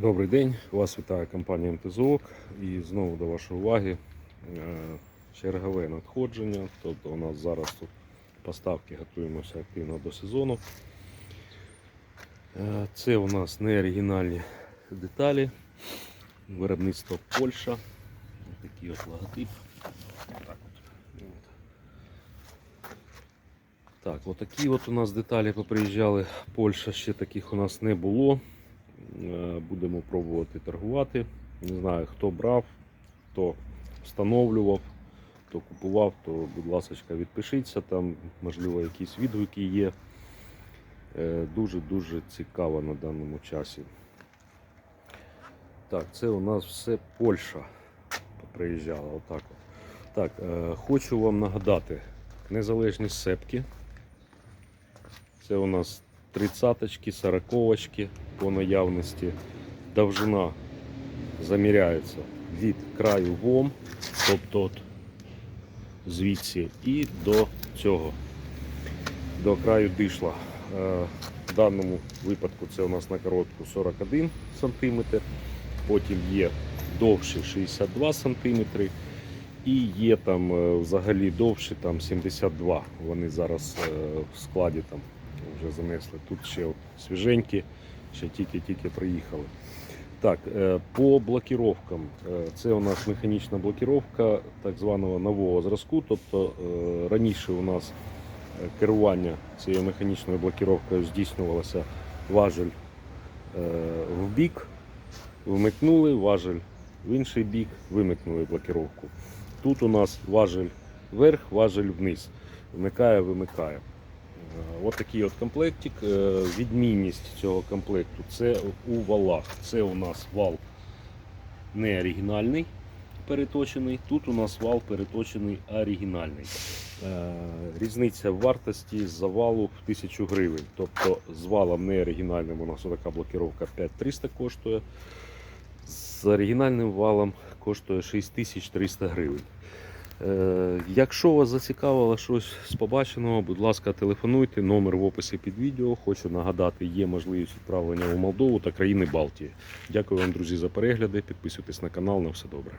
Добрий день, вас вітає компанія МТЗОК і знову до вашої уваги е, чергове надходження. Тобто у нас зараз тут поставки готуємося активно до сезону. Е, Це у нас не оригінальні деталі, виробництво Польща. Ось Такий от логотип. Так, от. Так, отакі от у нас деталі поприїжджали. Польща ще таких у нас не було. Е, Будемо пробувати торгувати. Не знаю, хто брав, хто встановлював, хто купував, то, будь ласка, відпишіться. Там, можливо, якісь відгуки є. Е, Дуже-дуже цікаво на даному часі. Так, це у нас все Польща приїжджала. Отак. от. Так, е, хочу вам нагадати, незалежні сепки. Це у нас 30-очки, 40-очки по наявності. Довжина заміряється від краю ВОМ, тобто звідси і до цього, до краю дишла. Е, В даному випадку це у нас на коротку 41 см, потім є довше 62 см і є там е, взагалі довше там 72. Вони зараз е, в складі там вже занесли. Тут ще свіженькі, ще тільки-тільки приїхали. Так, е, по блокіровкам. Е, Це у нас механічна блокіровка так званого нового зразку. Тобто е, раніше у нас керування цією механічною блокіровкою здійснювалося важель в бік, вмикнули, важель в інший бік, вимикнули блокіровку. Тут у нас важель вверх, важель вниз. Вмикає, вимикає. Е, От такий от комплектик. Е, Відмінність цього комплекту це у валах. Це у нас вал не оригінальний переточений. Тут у нас вал переточений оригінальний. Е, Різниця в вартості з завалу в 1000 гривень. Тобто з валом не оригінальним у нас така блокіровка 5300 коштує. З оригінальним валом коштує 6300 гривень. Е, Якщо вас зацікавило щось з побаченого, будь ласка, телефонуйте. Номер в описі під відео. Хочу нагадати, є можливість відправлення у Молдову та країни Балтії. Дякую вам, друзі, за перегляди. Підписуйтесь на канал. На все добре.